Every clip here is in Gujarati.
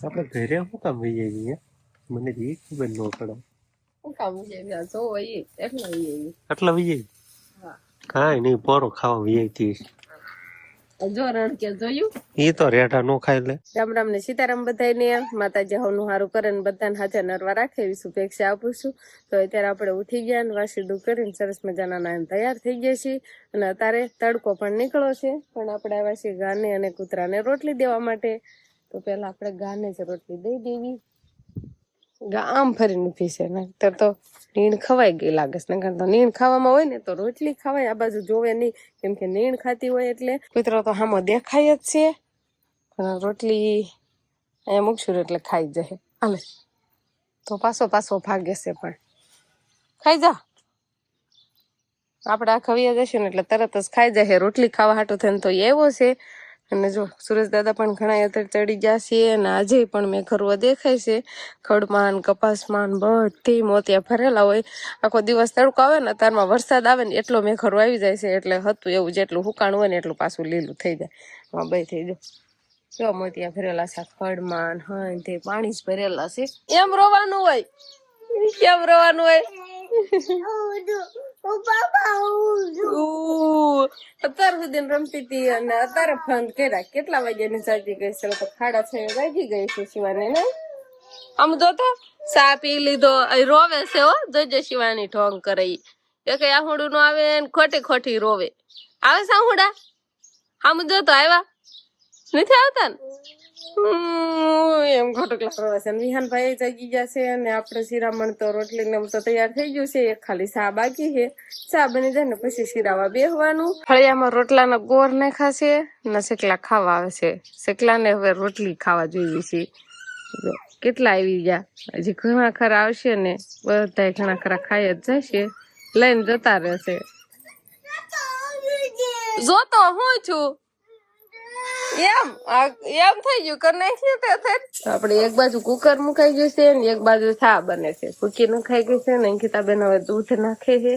આપણે ઘરે શું કામ વહી જઈએ મને તો એ ખબર ન પડે. શું કામ છે ત્યાં જો ઈ એટલે ઈ એટલે વહી જઈએ કાંઈ નહીં પોરો ખાવા વહી જતી જો રણ કે જોયું? એ તો રેઠા નો ખાઈ લે. રામ રામ ને સીતારામ બધાને માતાજી હવનું સારું કરે ને બધાને હાથે નરવા રાખે એવી શુભેચ્છા આપું છું. તો અત્યારે આપણે ઉઠી ગયા ને વાસીડું કરીને સરસ મજાના નાન તૈયાર થઈ ગયા છીએ. અને અત્યારે તડકો પણ નીકળો છે. પણ આપણે આવ્યા છીએ ગાને અને કૂતરાને રોટલી દેવા માટે તો પેલા આપણે ગાને જ રોટલી દઈ દેવી. આમ ફરીને પીસે, નહીતર તો નીણ ખવાઈ ગઈ લાગે છે. નકર તો નીણ ખાવામાં હોય ને તો રોટલી ખવાય. આ બાજુ જોવે નહીં, કેમ કે નીણ ખાતી હોય એટલે કૂતરો તો હામો દેખાય જ છે. રોટલી અહીંયા મૂકશું એટલે ખાઈ જશે. હાલે. તો પાછો પાછો ભાગે છે પણ. ખાઈ જા. આપણે આ ખવીયા જશે ને એટલે તરત જ ખાઈ જશે. રોટલી ખાવા હાટું થઈને તો એવો છે. અને જો સુરેશ દાદા પણ ઘણા અત્યારે ચડી ગયા છે અને આજે પણ મેં ખરવો દેખાય છે. ખડમાં ને કપાસમાં બધી મોતિયા ભરેલા હોય. આખો દિવસ તડકો આવે ને તારમાં વરસાદ આવે ને એટલો મેં ખરવો આવી જાય છે એટલે હતું એવું જેટલું હુકાણ હોય ને એટલું પાછું લીલું થઈ જાય. હા બે થઈ જાય જો મોતિયા ભરેલા છે, ખડમાં હં તે પાણી જ ભરેલા છે. એમ રોવાનું હોય. કેમ રોવાનું હોય. અત્યાર સુધી રમતી હતી અને અત્યારે ફોન કર્યા. કેટલા વાગ્યાની જાગી ગઈ છે? તો ખાડા છે વાગી ગઈ છે શિવાની, ને? આમ જો તો ચા પી લીધો. રોવે છે હો જોજો શિવાની ઢોંગ કરે ઈ. એ કઈ આહુડું નો આવે ને ખોટી ખોટી રોવે. આવે છે આહુડા? આમ જો તો આવ્યા? નથી આવતા ને? એમ ખોટું ક્લાસ છે. વિહાનભાઈ જાગી ગયા છે અને આપણે શિરામણ તો રોટલી ને તો તૈયાર થઈ ગયું છે. એક ખાલી ચા બાકી છે. ચા બની જાય ને પછી શિરાવા બેહવાનું. ફળિયામાં રોટલાના ગોર નાખ્યા છે ને શેકલા ખાવા આવે છે. શેકલા ને હવે રોટલી ખાવા જોઈએ છે. કેટલા આવી ગયા? હજી ઘણા ખરા આવશે ને બધા ઘણા ખરા ખાઈ જ જશે. લઈને જતા રહેશે. જોતો હું છું. એમ? એમ થઈ ગયું કર નાખ્યું તે થઈ? આપણે એક બાજુ કુકર મુકાઈ ગયું છે ને એક બાજુ ચા બને છે. કુકી નખાઈ ગઈ છે ને અંકિતાબેન હવે દૂધ નાખે છે.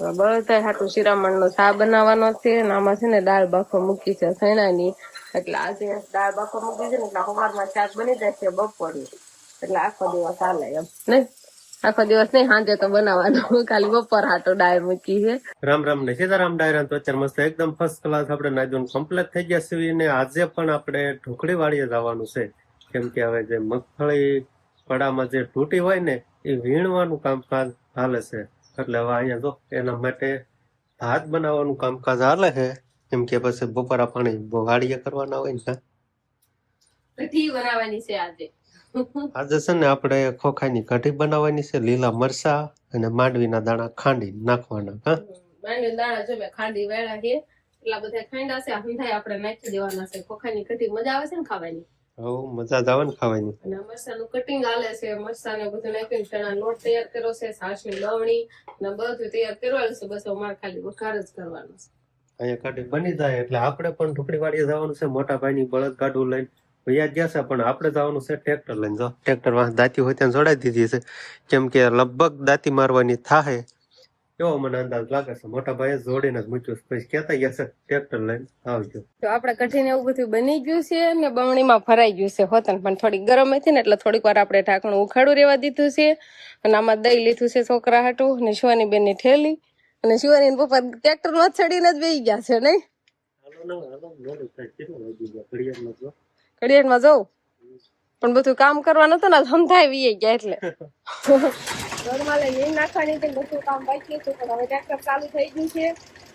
બધા હાટું શિરામણ નો સા બનાવવાનો છે અને આમાં છે ને દાળ બાફો મૂકી છે સૈણાની એટલે આજે દાળ બાફો મૂકી છે ને એટલે સવારમાં શાક બની જાય છે બપોરનું એટલે આખો દિવસ ચાલે એમ. નહીં? આખો દિવસ નહીં સાંજે તો બનાવવાનું. ખાલી બપોર હાટો દાળ મૂકી છે. રામ રામ ને સીતારામ ડાયરા તો અત્યારે મસ્ત એકદમ ફર્સ્ટ ક્લાસ આપણે નાજોન કમ્પ્લીટ થઈ ગયા છીએ ને આજે પણ આપણે ઢોકળી વાળીએ જવાનું છે. કેમ કે હવે જે મગફળી પડામાં જે તૂટી હોય ને એ વીણવાનું કામકાજ હાલે છે. એટલે હવે અહીંયા જો એના માટે ભાત બનાવવાનું કામકાજ હાલે છે. કેમ કે પછી બપોરા પાણી વાળીએ કરવાના હોય ને બનાવવાની છે આજે. આજે છે ને આપણે ખોખાની કઢી બનાવવાની છે લીલા મરચા અને માંડવીના દાણા ખાંડી નાખવાના હા? માંડવી દાણા જો મેં ખાંડી વેળા છે એટલા બધા ખાંડા છે હંધાઈ આપણે નાખી દેવાના છે. ખોખાની કઢી મજા આવે છે ને ખાવાની? હવ મજા આવે ને ખાવાની. અને મરસા નું કટિંગ આલે છે મરસા ને બધું નાખીને ચણા લોટ તૈયાર કર્યો છે સાસની ની લવણી ને બધું તૈયાર કરવાનું છે બસ અમારે ખાલી વઘાર જ કરવાનો છે. અહીંયા કાઢી બની જાય એટલે આપણે પણ ઢોકળી વાળી જવાનું છે મોટા ભાઈની બળદ ગાડું લઈને ભૈયા ગયા છે પણ આપણે જવાનું છે ટ્રેક્ટર લઈને જો ટ્રેક્ટરમાં દાંતી હોય ત્યાં જોડાઈ દીધી છે કેમ કે લગભગ દાંતી મારવાની થાહે એવો મને અંદાજ લાગે છે મોટા ભાઈ જોડીને જ મૂક્યું છે પછી કેતા ગયા છે ટ્રેક્ટર લઈને આવજો તો આપણે કઠિન એવું બધું બની ગયું છે ને બમણીમાં ફરાઈ ગયું છે હોતન પણ થોડી ગરમ હતી ને એટલે થોડીક વાર આપણે ઢાંકણું ઉખાડું રહેવા દીધું છે અને આમાં દહીં લીધું છે છોકરા હાટું અને શિવાની બેનની ઠેલી અને શિવાની પપ્પા ટ્રેક્ટરમાં ચડીને જ બેસી ગયા છે નહીં ઘડિયાળમાં જવું પણ બધું કામ કરવાનું હતું ને સમજાય વી ગયા એટલે. ઘરમાં લઈ નાખવાની હતી બધું કામ બાકી હતું પણ હવે ટ્રેક્ટર ચાલુ થઈ ગયું છે.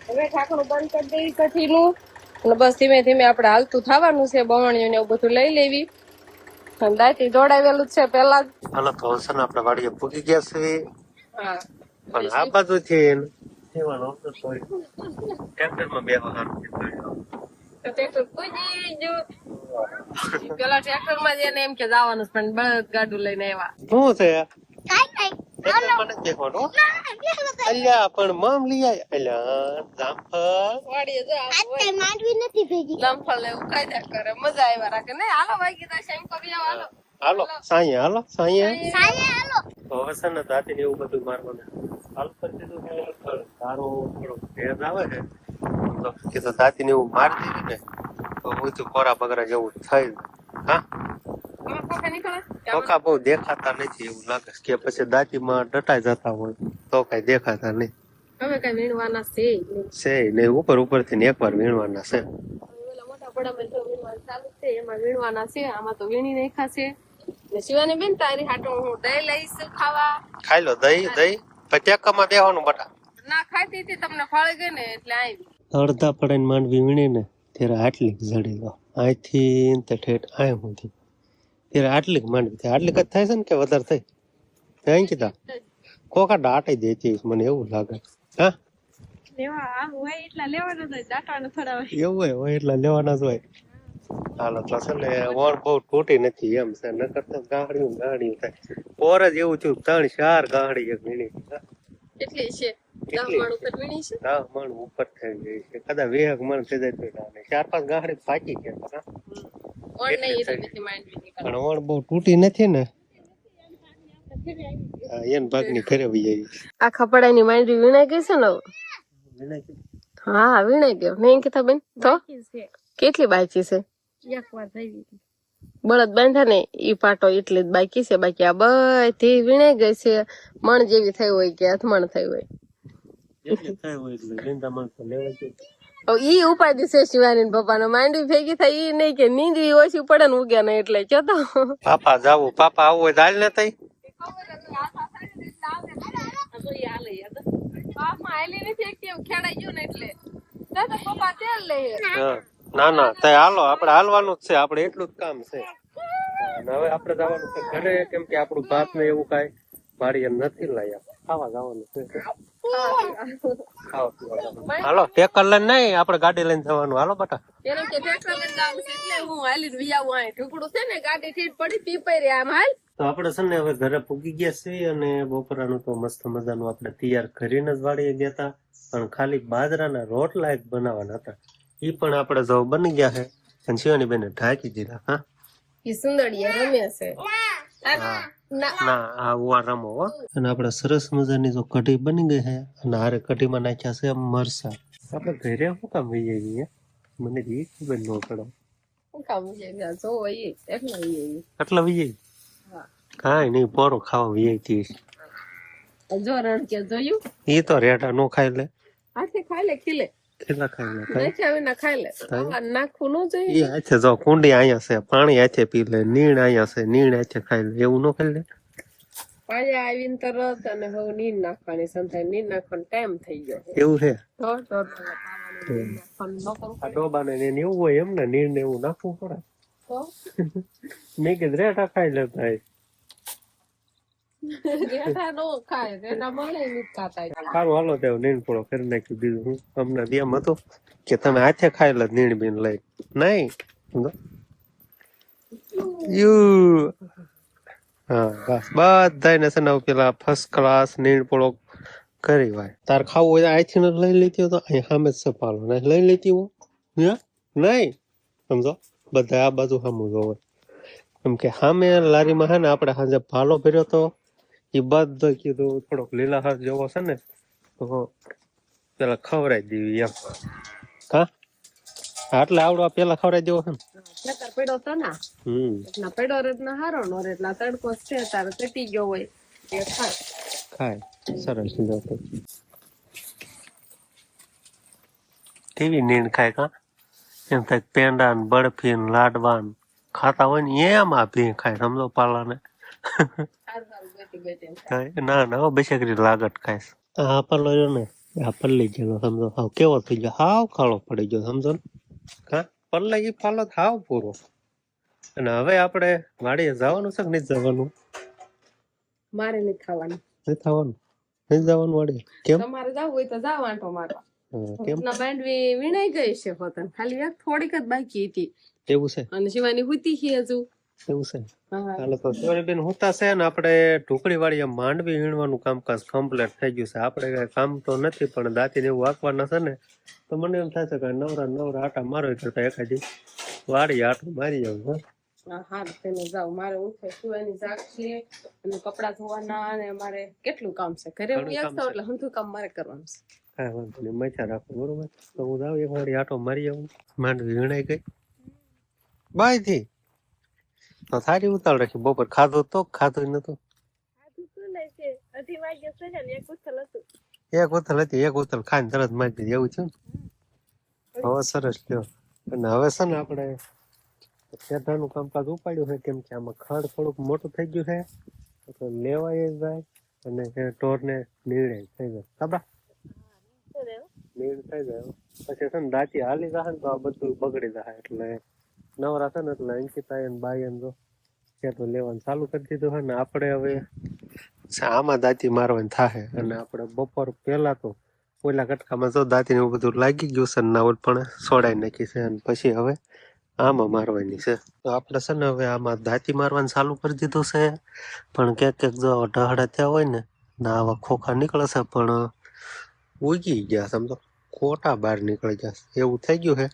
હવે ઢાંકણું બંધ કરી દેવી કઠીનું અને બસ ધીમે ધીમે આપણે હાલતું થવાનું છે બવણીઓ ને એવું બધું લઈ લેવી. દાંતી દોડાવેલું જ છે પેલા જ. હાલો તો હવે આપણે વાડીએ પૂગી ગયા છે. હા. પણ આ બાજુ છે સેવાનો ટ્રેક્ટરમાં બેહવાનું તો ટ્રેક્ટર પૂજી ગયું પેલા ટ્રેક્ટરમાં જઈને એમ કે જવાનું પણ બળદ ગાડું લઈને આવ્યા. શું છે? એટલે મને દેખવાનો અલ્યા પણ મમ લઈ અલ્યા જામફળ. વાડીએ જો આવું હોય. ને એવું કાયદા કરે મજા આવ્યા રાખે. નહીં હાલો ભાઈ કીધા છે કરી હાલો. હાલો સાંયે હાલો સાંયે તો હવે છે ને દાંતી ને એવું બધું મારવાનું. હાલ કરી દીધું કે તારો થોડો ભેદ આવે છે. તો કીધું દાંતી ને એવું મારી દીધું ને તો બધું કોરા બગરા જેવું થયું. હા? ટોકા બહુ દેખાતા નથી એવું લાગે કે પછી દાંતીમાં ડટાઈ જતા હોય. તો કઈ દેખાતા નહીં. હવે કઈ વીણવાના છે ને ઉપર ઉપરથી એકવાર વીણવાના છે. એમાં વીણવાના છે આમાં તો વીણી નાખ્યા છે. ને શિવાની બેન તારી હાટો હું દહીં લઈશ ખાવા. ખાઈ લો દહીં દહીં. પછી ટેકામાં બેવાનું બટા. ના ખાતી હતી તમને ફાળી ગઈ ને એટલે આવી અડધા પડે માંડવી વીણી ને ત્યારે આટલી જડી લો અહીંથી તે ઠેઠ આય સુધી ત્યારે આટલી માંડવી થાય. આટલી કદ થાય છે ને કે વધારે થઈ ત્યાં કીધા? કોકા દાટાઈ દેતી મને એવું લાગે. હા? આ એટલા એવું હોય એટલા લેવાના જ હોય. હાલો તો છે ને ઓર બહુ તૂટી નથી એમ છે. ન કરતા ગાહડિયું ગાહડિયું થાય. ઓર જ એવું થયું ત્રણ ચાર ગાહડી એક મિનિટ હા, છે. દસ કેટલી? માળ ઉપર વીણી છે? દહ મણ ઉપર થઈ ગઈ છે. કદાચ વેગ મણ થઈ જાય તો ના ચાર પાંચ ગાહડી પાકી ગયા હા. ઓણ નહીં એટલે નથી માંડવી નીકળે પણ વણ બહુ તૂટી નથી ને એન ભાગની ઘરે વહી આવી આખા પડાની માંડવી વીણાઈ ગઈ છે ને હા વીણાઈ ગયો. કીધા બેન? તો? કેટલી બાકી છે? બળદ બાંધ્યા ને ઈ પાટો એટલી જ બાકી છે. બાકી આ બધી વીણાઈ ગઈ છે. મણ જેવી થઈ હોય કે અથમણ થઈ હોય. ઈ ઉપાધિ છે શિવાની પપ્પાનો. માંડવી ભેગી થાય ઈ નહીં કે નીંદવી ઓછી પડે ને ઉગ્યા ને એટલે ચતો પાપા જાવું પાપા આવું હોય હાલ ને તઈ. ના ના તઈ હાલો આપડે હાલવાનું જ છે આપણે એટલું જ કામ છે. હવે આપડે જવાનું છે ઘરે કેમ કે આપણું ભાત ને એવું કાઈ વાડીએ નથી લાયા. ખાવા જવાનું છે. જવાનું. હાલો ટેકર લઈને નહીં આપડે ગાડી લઈને જવાનું. હાલો બટા. એનો કે ટેકર લઈને જવાનું છે એટલે હું હાલીને વી આવું અહીં ઢુકડું છે ને ગાડી થી પડી પીપાઈ રહ્યા આમ હાલ. તો આપણે છે ને હવે ઘરે પૂગી ગયા છીએ અને બપોરાનું તો મસ્ત મજાનું આપણે તૈયાર કરીને જ વાળીએ ગયા હતા પણ ખાલી બાજરાના રોટલા એક બનાવવાના હતા. એ પણ આપણે જો બની ગયા છે અને શિવાની બેને ઢાંકી દીધા હા. ઈ સુંદરીયા રમ્યા છે. હા. ના. ના આ રમો હો. અને આપણે સરસ મજાની જો કઢી બની ગઈ છે અને હારે કઢીમાં નાખ્યા છે મરસા આપણે ઘરે શું કામ વહી જઈએ મને તો ઈ ખબર ન પડે. શું કામ છે જો એ એકલા ઈ એટલે વહી જઈએ હા. કાંઈ નહીં પોરો ખાવા વહી જઈએ જો રણ કે જોયું? એ તો રેટા નો ખાઈ લે. હાથે ખાઈ લે ખીલે. ખાઈ લે. ખાઈ લે નાખવું ન ઈ જોઈએ હાથે જો કુંડી અહીંયા છે પાણી હાથે પી લે નીણ અહીંયા છે નીણ હાથે ખાઈ લે એવું ન ખાઈ લે? આવીને તરત અને હવે નીંદ નાખવાની સંતાય નીર નાખવાનો ટાઈમ થઈ ગયો એવું છે? તો ન કરવું આ ડોબાને ને એવું હોય એમ ને નીણ ને એવું નાખવું પડે. તો? મેં કીધું રેટા ખાઈ લે ભાઈ રેઠા નો ખાય રેઠા મળે ઈ નથી ખાતા સારું પૂરો કરી નાખ્યું પૂળો વાય તાર ખાવું હોય અહીંથી ન લઈ લેતી તો અહીં સામે જ સપાલો ને લઈ લેતી હે? નહીં? સમજો? બધા આ બાજુ સામું જોવે. એમ કે સામે લારીમાં હે ને આપણે સાંજે ભાલો ભર્યો તો એ બધો કીધું થોડોક લીલા હાથ જેવો છે ને તો પેલા ખવડાવી દેવી એમ. હા? એટલે આવડવા પેલા ખવડાવી દેવો છે ને. પડ્યો તો ના હમ. પડ્યો પડ્યો રેતના હારો નો રેતના તડકો છે તારે તટી ગયો હોય એ ખાય. ખાય. સરસ કેવી નીંદ ખાય કા? એમ થાય પેંડા ને બરફી ને લાડવા ને ખાતા હોય ને એમ આ ભી ખાય સમજો ગોતી કાંઈ ના ના હો બેસેકરી લાગત ખાય આ પલ્લો રહ્યો ને આ પલ્લી ગયેલો સમજો હાવ કેવો થઈ ગયો હાવ કાળો પડી ગયો સમજો ને? હા પલ્લા ઈ પાલો હાવ પૂરો. અને હવે આપણે વાડીએ જવાનું છે કે નહીં જવાનું? મારે નહીં ખાવાનું. નહીં થવાનું નહીં જવાનું વાડીએ? કેમ? તમારે જવું હોય તો જાવ આંટો મારવા. કેમ? ના બાંડવી વીણાઈ ગઈ છે પોતાને ખાલી એક થોડીક જ બાકી હતી. એવું છે? અને શિવાની હુતી છે હજુ. એવું છે હા. હાલો તો બેન હોતા છે ને આપણે ઢોકળી વાળી માંડવી વીણવાનું કામકાજ કમ્પ્લીટ થઈ ગયું છે. આપણે કઈ કામ તો નથી પણ દાંતી જેવું એવું વાંકવાના છે ને તો મને એમ થાય છે કે નવરા નવરા આટા મારો કરતા એકાદી વાળી આટો મારી જાવ હા. હા હા તેને જાવ મારે ઉઠે સુવાની જાગ છે અને કપડા ધોવાના અને મારે કેટલું કામ છે? ઘરે હું એક. એટલે હંધું કામ મારે કરવાનું છે. કાંઈ વાંધો નહીં મજા રાખો બરોબર? તો હું જાઉં એક વાળી આટો મારી આવું. માંડવી વીણાઈ ગઈ. બાયથી તો સારી ઉતાળ રાખી બપોર ખાધો તો ખાધું નતું? એક ઉથલ હતું. એક ઉથલ ખાઈને તરત મારી એવું છે હવે સરસ લ્યો અને હવે છે ને આપણે શેઢાનું કામકાજ ઉપાડ્યું છે કેમ કે આમાં ખડ થોડુંક મોટું થઈ ગયું છે એટલે લેવાય જાય અને એ ઢોરને નીરણે થઈ જાય. ખબર નીર થઈ જાય. પછી છે ને દાંતી હાલી જાય ને તો આ બધું બગડી જાય એટલે નવરા છે ને એટલે અંકિતા અને બાઈ જો શેઠું લેવાનું ચાલુ કરી દીધું છે ને આપણે હવે આમાં દાંતી મારવાની થાય અને આપણે બપોર પહેલા તો ઓલા કટકામાં જો દાંતી ને એવું બધું લાગી ગયું છે ને ના ઓલ પણ સોડાઈ નાખી છે અને પછી હવે આમાં મારવાની છે. તો આપણે છે ને હવે આમાં દાંતી મારવાનું ચાલુ કરી દીધું છે. પણ ક્યાંક ક્યાંક જો ઢહડા થયા હોય ને, ના આવા ખોખા નીકળે છે, પણ ઉગી ગયા સમજો ખોટા બહાર નીકળી ગયા એવું થઈ ગયું છે.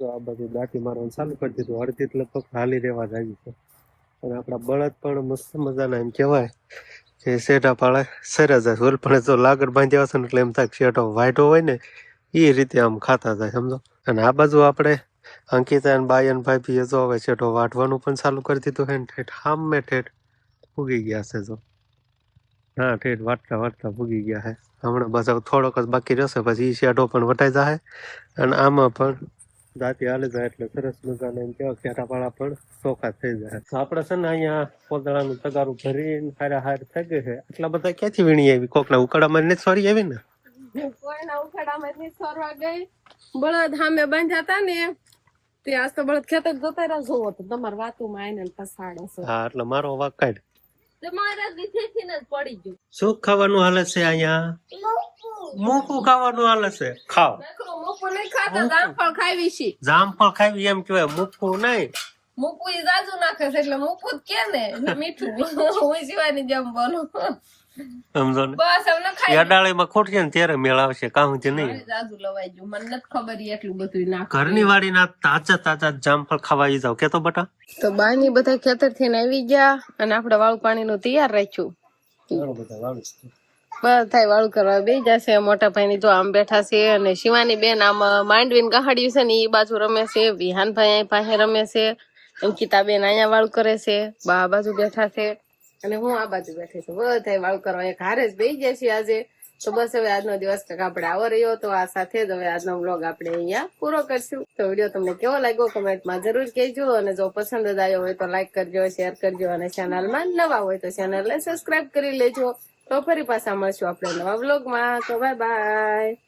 આ બધું દાટી મારવાનું ચાલુ કરી દીધું. અડધી લગભગ હાલી રહેવા જ છે. અને આપણા બળદ પણ મસ્ત મજાના એમ કહેવાય કે શેઠા પાળે સર્યા જાય. ઓલ પણ જો લાગડ બાંધી હશે ને એટલે એમ થાય શેઠો વાઇટો હોય ને એ રીતે આમ ખાતા જાય, સમજો? અને આ બાજુ આપણે અંકિતા અને બાઈ અને ભાઈ ભી જો હવે શેઠો વાટવાનું પણ ચાલુ કરી દીધું છે ને ઠેઠ. હામે ઠેઠ ફૂગી ગયા છે જો. હા, ઠેઠ વાટતા વાટતા ભૂગી ગયા છે હમણાં બસ થોડોક જ બાકી રહેશે, પછી એ શેઠો પણ વટાઈ જાય અને આમાં પણ દાંતી હાલે જાય એટલે સરસ મજાને એમ કેવા ખેટાપાળા પણ ચોખા થઈ જાય. આપડે આપણે છે ને અહીંયા પોતળાનું તગારું ભરીને હારા હાર થઈ ગઈ છે. આટલા બધા ક્યાંથી વીણી આવી? કોકના ઉકાળામાં ને સોરી આવી ને? કોઈના ઉકાળામાં ને સોરવા ગઈ. બળદ હામે બાંધ્યા ને તે આજ તો બળદ ખેતર જતા રહ્યા. જોવો તો તમારે વાતુમાં આવીને પસાડે છે. હા એટલે મારો વાક કાઢ. તમારા દીધેથી જ પડી ગયું. શું ખાવાનું હાલે છે અહીંયા? મૂકું ખાવાનું હાલે છે. ખાવ નકરું નહીં ખાતા જામફળ ખાવી છે. જામફળ ખાવી એમ કહેવાય. મૂકવું નહીં. મૂકું એ જાજુ નાખે છે એટલે મૂકવું જ કે ને? મીઠું. હું જીવાની જેમ બોલું. સમજો બસ એમને ખાઈ અડાળીમાં ખોટશે ને ત્યારે મેળ આવશે કામ છે નહીં. જાજુ લવાઈ ગયું મને નથી ખબર એટલું બધું ના ઘરની વાડીના તાજા તાજા જામફળ ખાવા જાવ કેતો બટા? તો બાની બધા ખેતરથી આવી ગયા અને આપણે વાળું પાણી નું તૈયાર રાખ્યું. બધા વાળું કરવા બે જશે. મોટા ભાઈ ની જો આમ બેઠા છે અને શિવાની બેન આમ માંડવીને ગહાડ્યું છે ને એ બાજુ રમે છે. વિહાનભાઈ અહીં પાસે રમે છે. અંકિતા બેન અહીંયા વાળું કરે છે. બા આ બાજુ બેઠા છે. અને હું આ બાજુ બેઠી છું. બધા વાળ કરવા એક હારે જ બેસી જાય છે આજે. તો બસ હવે આજનો દિવસ કંઈક આપણે આવો રહ્યો તો આ સાથે જ હવે આજનો બ્લોગ આપણે અહીંયા પૂરો કરશું. તો વીડિયો તમને કેવો લાગ્યો કમેન્ટમાં જરૂર કહેજો અને જો પસંદ જ આવ્યો હોય તો લાઈક કરજો શેર કરજો અને ચેનલમાં નવા હોય તો ચેનલને સબસ્ક્રાઇબ કરી લેજો. તો ફરી પાછા મળશું આપણે નવા બ્લોગમાં તો બાય બાય